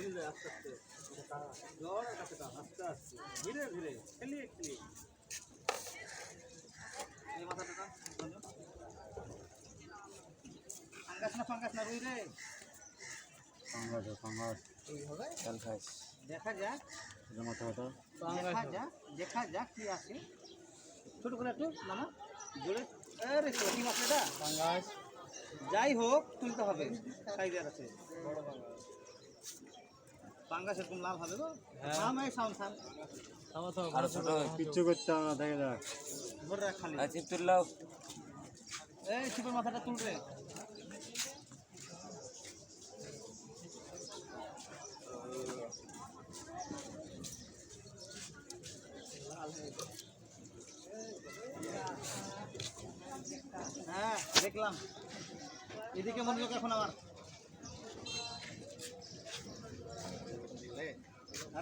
আস্তে আস্তে। ধীরে ধীরে খেলিয়ে খেলিয়ে এই মাথাটা ফাঙ্গাস না ফাঙ্গাস না রুই রে। দেখা যাক। দেখা যাক দেখা যাক কি আছে। ছোট করে একটু নামা। জোরে। আরে কি মাছ এটা? যাই হোক তুলতে হবে। সাইজের আছে। লাল হবে থাম এই সাউন্ড থাম কিচ্ছু করতে হবে না দেখে যাক ধরে রাখ খালি। চিপ তুললাও এই ছিপের মাথাটা তুল রে। হ্যাঁ দেখলাম। এদিকে মনে মনোযোগ এখন আমার।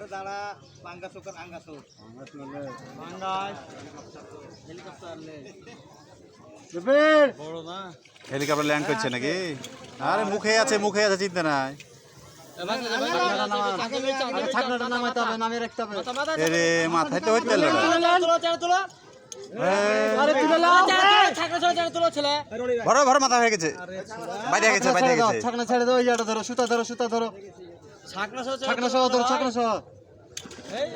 আরে দাঁড়া পাঙ্গাস হোক আর আঙ্গাস হোক পাঙ্গাস হেলিকপ্টার বড় না হেলিকপ্টার ল্যান্ড করছে নাকি? আরে মুখে আছে মুখে আছে চিন্তা নাই। মাথায় তো হইতে ভরো ভরো মাথা হয়ে গেছে। বাইরে গেছে বাইরে গেছে। ছাকনা ছেড়ে দাও ধরো সুতা ধরো সুতা ধরো। ছাকনা সহ ধরো ছাকনা সহ। এই